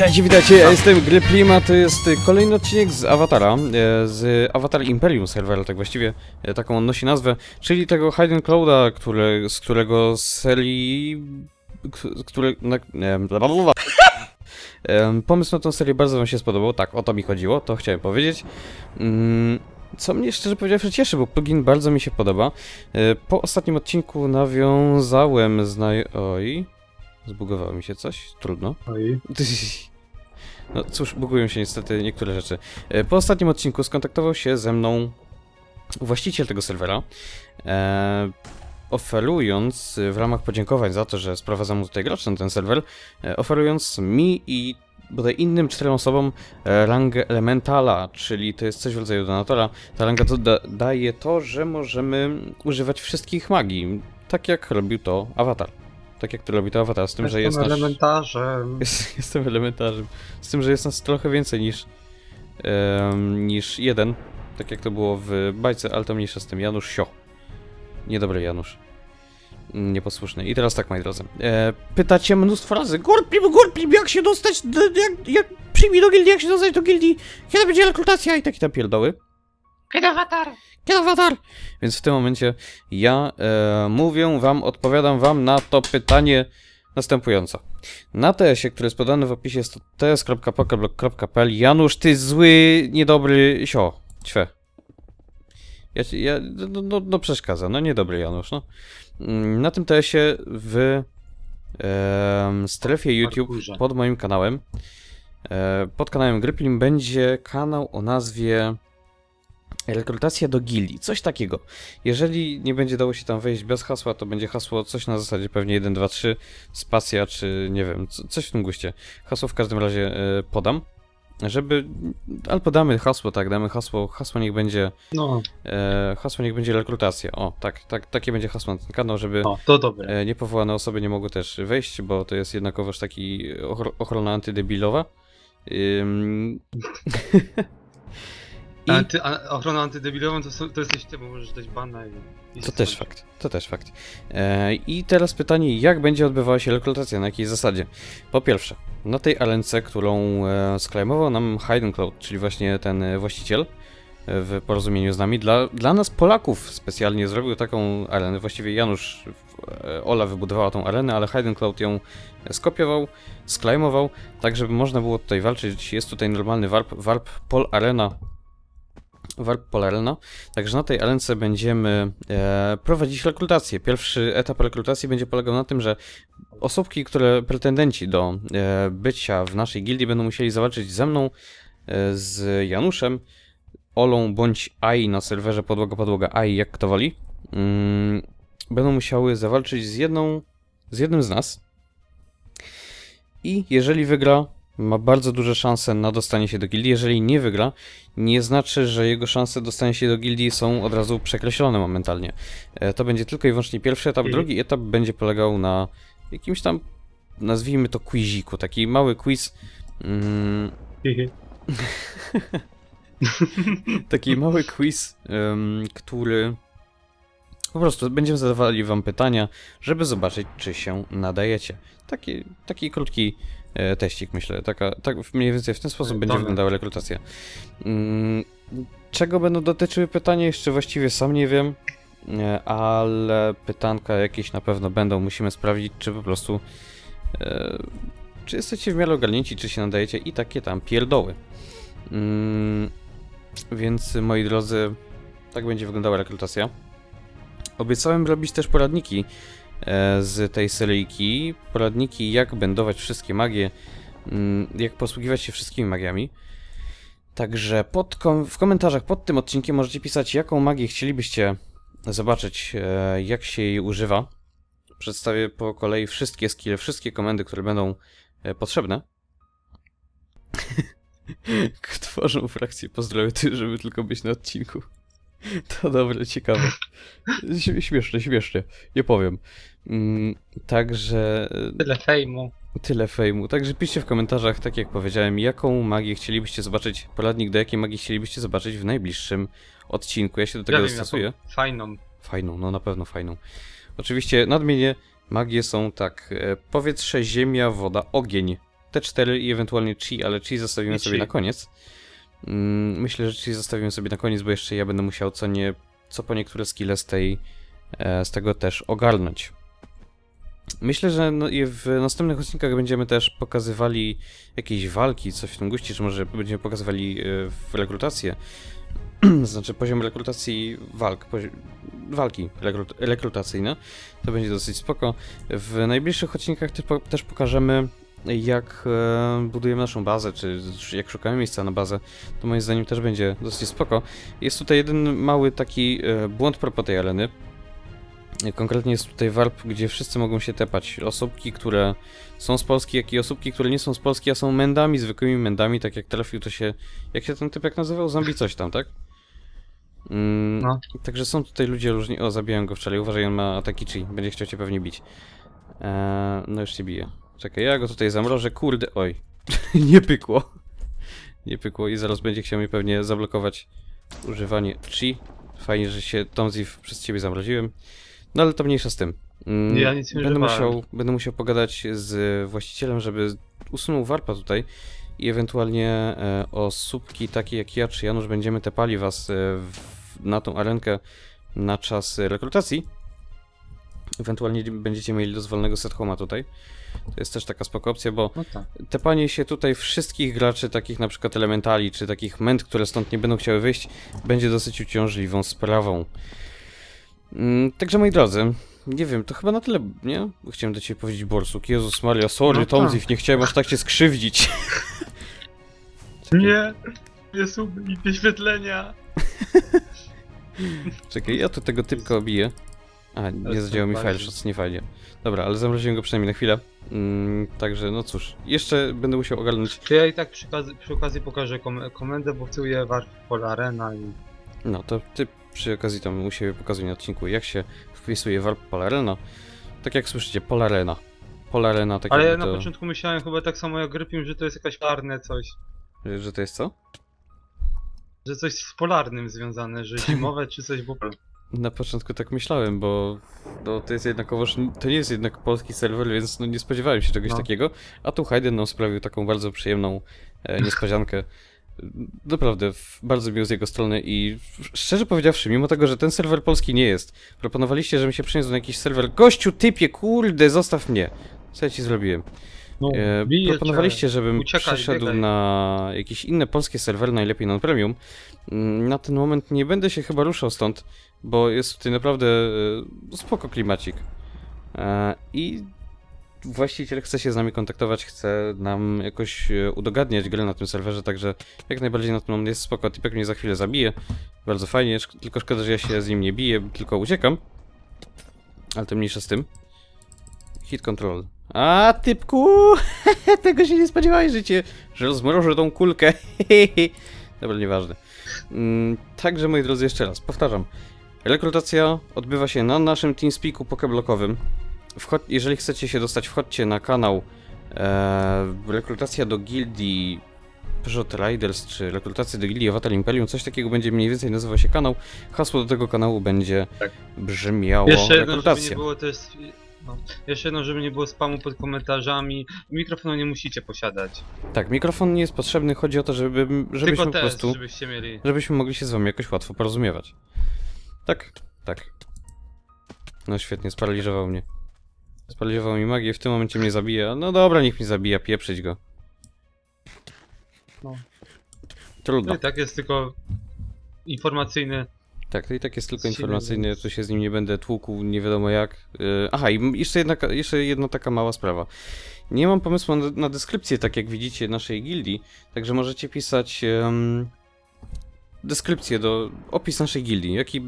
Witajcie, witajcie, ja jestem Gryplima, to jest y, kolejny odcinek z Awatara, e, z Avatar Imperium serwera, tak właściwie, e, taką on nosi nazwę, czyli tego Hidden Clouda, które, z którego serii, k- z które, na, em, blablabla. Pomysł na tą serię bardzo wam się spodobał, tak, o to mi chodziło, to chciałem powiedzieć. Mm, Co mnie szczerze powiedziawszy cieszy, bo plugin bardzo mi się podoba. Po ostatnim odcinku nawiązałem znaj... Oj... Zbugowało mi się coś? Trudno. Oj. No cóż, bugują się niestety niektóre rzeczy. E, Po ostatnim odcinku skontaktował się ze mną właściciel tego serwera, e, oferując e, w ramach podziękowań za to, że sprowadzam mu tutaj graczy na ten serwer, e, oferując mi i bodaj innym czterem osobom e, rangę Elementala, czyli to jest coś w rodzaju donatora. Ta ranga to da, daje to, że możemy używać wszystkich magii, tak jak robił to Avatar. Tak jak to robi to Avatar, z tym, że jest Jestem nasz... elementarzem. Jest, jestem elementarzem. Z tym, że jest nas trochę więcej niż, em, niż jeden. Tak jak to było w bajce, ale to mniejsza z tym. Janusz Sio. Niedobry Janusz. Mm, Nieposłuszny. I teraz tak, moi drodzy. E, pytacie mnóstwo razy. Gulplim, Gulplim, jak się dostać, do, jak, jak przyjmij do gildii, jak się dostać do gildii, kiedy będzie rekrutacja i takie tam pierdoły. Kiedy awatar? Kiedy awatar? Więc w tym momencie ja e, mówię wam, odpowiadam wam na to pytanie następująco. Na TS-ie, który jest podany w opisie jest to ts.pokeblog.pl Janusz, ty zły, niedobry sio, ćwe. Ja, ja, no, no, no przeszkadza, no niedobry Janusz, no. Mm, Na tym TS-ie w em, strefie YouTube Parkurze. pod moim kanałem, e, pod kanałem Gryplim będzie kanał o nazwie Rekrutacja do gildii, coś takiego. Jeżeli nie będzie dało się tam wejść bez hasła, to będzie hasło coś na zasadzie pewnie 1, 2, 3, spacja, czy nie wiem, co- coś w tym guście. Hasło w każdym razie e, podam, żeby, albo damy hasło, tak, damy hasło, hasło niech będzie, No, e, hasło niech będzie rekrutacja, o, tak, tak, takie będzie hasło na ten kanał, żeby o, to dobre. e, niepowołane osoby nie mogły też wejść, bo to jest jednakowoż taki ochro- ochrona antydebilowa. Ym... I... Anty, a, ochrona antydebilową to, są- to jesteś ty, bo możesz dać bana i... i To też fakt, to też fakt. E, I teraz pytanie, jak będzie odbywała się rekrutacja, na jakiej zasadzie? Po pierwsze, na tej arence, którą e, sklejmował nam Hayden Cloud, czyli właśnie ten e, właściciel e, w porozumieniu z nami, dla, dla nas Polaków specjalnie zrobił taką arenę, właściwie Janusz, e, Ola wybudowała tą arenę, ale Hayden Cloud ją skopiował, sklejmował, tak żeby można było tutaj walczyć. Jest tutaj normalny warp, warp Pol Arena, Warp Pol Arena, Także na tej arence będziemy e, prowadzić rekrutację. Pierwszy etap rekrutacji będzie polegał na tym, że osobki, które pretendenci do e, bycia w naszej gildii będą musieli zawalczyć ze mną, e, z Januszem, Olą bądź AI na serwerze podłoga podłoga AI, jak kto woli. Mm, będą musiały zawalczyć z jedną, z jednym z nas. I jeżeli wygra, ma bardzo duże szanse na dostanie się do gildii. Jeżeli nie wygra, nie znaczy, że jego szanse dostania się do gildii są od razu przekreślone momentalnie. E, To będzie tylko i wyłącznie pierwszy etap. Mhm. Drugi etap będzie polegał na jakimś tam, nazwijmy to quiziku, taki mały quiz. Mm, Hihi. taki mały quiz, em, który po prostu będziemy zadawali wam pytania, żeby zobaczyć, czy się nadajecie. Taki, taki krótki teścik, myślę. Taka, tak mniej więcej w ten sposób będzie Dobra. wyglądała rekrutacja. Mm, czego będą dotyczyły pytania, jeszcze właściwie sam nie wiem, e, ale pytanka jakieś na pewno będą. Musimy sprawdzić, czy po prostu e, czy jesteście w miarę ogarnięci, czy się nadajecie i takie tam pierdoły. Mm, więc moi drodzy, tak będzie wyglądała rekrutacja. Obiecałem robić też poradniki e, z tej seryjki. Poradniki, jak bendować wszystkie magie, mm, jak posługiwać się wszystkimi magiami. Także pod kom w komentarzach pod tym odcinkiem możecie pisać, jaką magię chcielibyście zobaczyć, e, jak się jej używa. Przedstawię po kolei wszystkie skille, wszystkie komendy, które będą e, potrzebne. Tworzą frakcję pozdrowie ty, żeby tylko być na odcinku. To dobre, ciekawe. Śmieszne, śmiesznie. Nie powiem. Mm, Także e, Tyle fejmu. tyle fejmu. Także piszcie w komentarzach, tak jak powiedziałem, jaką magię chcielibyście zobaczyć, poradnik do jakiej magii chcielibyście zobaczyć w najbliższym odcinku. Ja się do tego Ja dostosuję. fajną. Fajną, no na pewno fajną. Oczywiście nadmienię, magie są tak, e, powietrze, ziemia, woda, ogień. te cztery i ewentualnie chi, ale chi zostawimy I sobie chi. na koniec. Mm, Myślę, że chi zostawimy sobie na koniec, bo jeszcze ja będę musiał co nie, co po niektóre skille z tej, e, z tego też ogarnąć. Myślę, że no w następnych odcinkach będziemy też pokazywali jakieś walki, coś w tym guście, czy może będziemy pokazywali e, rekrutację. znaczy poziom rekrutacji walk, walki rekrut rekrutacyjne. To będzie dosyć spoko. W najbliższych odcinkach też, po też pokażemy jak e, budujemy naszą bazę, czy, czy jak szukamy miejsca na bazę, to moim zdaniem też będzie dosyć spoko. Jest tutaj jeden mały taki e, błąd propos tej areny. Konkretnie jest tutaj warp, gdzie wszyscy mogą się tepać. Osobki, które są z Polski, jak i osobki, które nie są z Polski, a są mendami, zwykłymi mendami, tak jak trafił to się... Jak się ten typek nazywał? Zombie coś tam, tak? Mm, No. Także są tutaj ludzie różni... O, zabiłem go wczoraj, uważaj, on ma ataki chi, będzie chciał cię pewnie bić. Eee, no już się bije. Czekaj, ja go tutaj zamrożę, kurde, oj. nie pykło. Nie pykło i zaraz będzie chciał mi pewnie zablokować używanie chi. Fajnie, że się Tomziv przez ciebie zamroziłem. No ale to mniejsza z tym. Mm, Ja nic nie będę używałem. musiał, będę musiał pogadać z właścicielem, żeby usunął warpa tutaj i ewentualnie e, o słupki takie jak ja czy Janusz będziemy tepali was e, w, na tą arenkę na czas e, rekrutacji. Ewentualnie będziecie mieli dozwolonego set home'a tutaj. To jest też taka spoko opcja, bo No tak. tepanie się tutaj wszystkich graczy, takich na przykład elementali, czy takich ment, które stąd nie będą chciały wyjść, będzie dosyć uciążliwą sprawą. Mm, także moi drodzy, nie wiem, to chyba na tyle, nie? Chciałem do ciebie powiedzieć Borsuk. Jezus Maria, sorry No tak. Nie chciałem aż tak cię skrzywdzić. Nie! Nie suby i wyświetlenia! Czekaj, ja tu tego typka obiję. A, nie zadziałał mi file shots, nie fajnie. Dobra, ale zamroziłem go przynajmniej na chwilę. Mm, także, no cóż, jeszcze będę musiał ogarnąć To ja i tak przy okazji, przy okazji pokażę kom komendę, bo chcę je warf Pol Arena i... No to ty przy okazji tam u siebie pokazuj na odcinku, jak się wpisuje warp Polarena. Tak jak słyszycie, Polarena. Polarena, tak Ale ja jakby na to... początku myślałem chyba tak samo jak Grypim, że to jest jakaś polarne coś. Że to jest co? Że coś z polarnym związane, że zimowe czy coś w ogóle. Na początku tak myślałem, bo no, to jest jednakowoż, to nie jest jednak polski serwer, więc no, nie spodziewałem się czegoś No. takiego. A tu Hayden nam sprawił taką bardzo przyjemną e, niespodziankę. Naprawdę, bardzo miło z jego strony i szczerze powiedziawszy, mimo tego, że ten serwer polski nie jest, proponowaliście, żebym się przeniósł na jakiś serwer. Gościu, typie, kurde, zostaw mnie! Co ja ci zrobiłem? No, E, proponowaliście, żebym Uciekaj, przeszedł biegaj. na jakieś inne polskie serwery, najlepiej non-premium. Mm, Na ten moment nie będę się chyba ruszał stąd, bo jest tutaj naprawdę e, spoko klimacik. E, I właściciel chce się z nami kontaktować, chce nam jakoś e, udogadniać grę na tym serwerze, także jak najbardziej na moment jest spoko. Typek mnie za chwilę zabije, bardzo fajnie, tylko szkoda, że ja się z nim nie biję, tylko uciekam. Ale to mniejsza z tym. Hit control. A, typku! Tego się nie spodziewałeś, że cię, że rozmrożę tą kulkę. Dobra, nieważne. Mm, także, moi drodzy, jeszcze raz, powtarzam. Rekrutacja odbywa się na naszym TeamSpeaku pokeblokowym. Wchod- jeżeli chcecie się dostać, wchodźcie na kanał e, Rekrutacja do gildii Peugeot Riders, czy Rekrutacja do gildii Avatar Imperium, coś takiego będzie mniej więcej nazywał się kanał. Hasło do tego kanału będzie Tak. brzmiało Jeszcze jedno, żeby Rekrutacja. nie było też... No. Jeszcze jedno, żeby nie było spamu pod komentarzami. Mikrofonu nie musicie posiadać. Tak, mikrofon nie jest potrzebny, chodzi o to, żeby, żebyśmy Tylko po prostu, żebyście mieli. żebyśmy mogli się z wami jakoś łatwo porozumiewać. Tak, tak. No świetnie, sparaliżował mnie. Sparaliżował mi magię, w tym momencie mnie zabija. No dobra, niech mnie zabija, pieprzyć go. No. Trudno. No i tak jest tylko informacyjny. Tak, to i tak jest tylko Silny informacyjny, więc- tu się z nim nie będę tłukł, nie wiadomo jak. Yy, aha, i jeszcze jedna, jeszcze jedna taka mała sprawa. Nie mam pomysłu na, na deskrypcję, tak jak widzicie, naszej gildii, także możecie pisać deskrypcję do, opis naszej gildii, jaki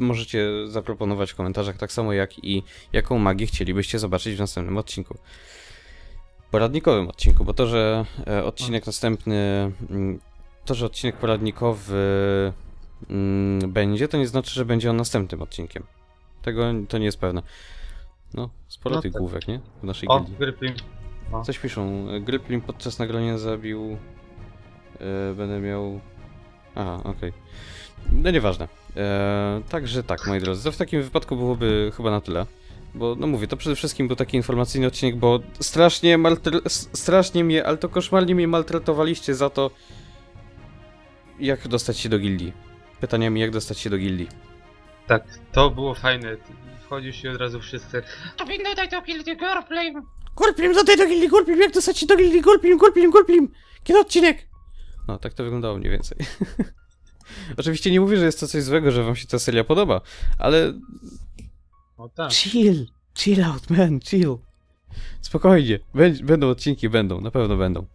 możecie zaproponować w komentarzach, tak samo jak i jaką magię chcielibyście zobaczyć w następnym odcinku. Poradnikowym odcinku, bo to, że e, odcinek następny, mm, to, że odcinek poradnikowy mm, będzie, to nie znaczy, że będzie on następnym odcinkiem. Tego to nie jest pewne. No, sporo No tych tak. główek, nie? W naszej O, gildii. Grypim. Coś piszą. Gryplin podczas nagrania zabił. E, będę miał. Aha, okej. No nieważne. E, także tak, moi drodzy. To w takim wypadku byłoby chyba na tyle. Bo, no mówię, to przede wszystkim był taki informacyjny odcinek, bo strasznie, strasznie mnie, ale to koszmarnie mnie maltretowaliście za to, jak dostać się do gildii. Pytaniami, jak dostać się do gildii. Tak, to było fajne. Wchodzisz i od razu wszyscy. To winno dać do gildii Gorplay. Gulpim, zadaj do gildii, Gulpim, jak dostać się do gildii, Gulpim, Gulpim, Gulpim! Kiedy odcinek? No, tak to wyglądało mniej więcej. Oczywiście nie mówię, że jest to coś złego, że wam się ta seria podoba, ale O tak. chill, chill out, man, chill. Spokojnie, Bę- będą odcinki, będą, na pewno będą.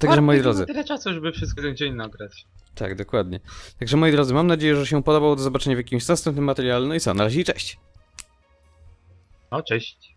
Także moi drodzy, Tyle czasu, żeby wszystko jeden dzień nagrać. tak, dokładnie. Także moi drodzy, mam nadzieję, że się podobało, do zobaczenia w jakimś następnym materiale, no i co, na razie i cześć! No, cześć.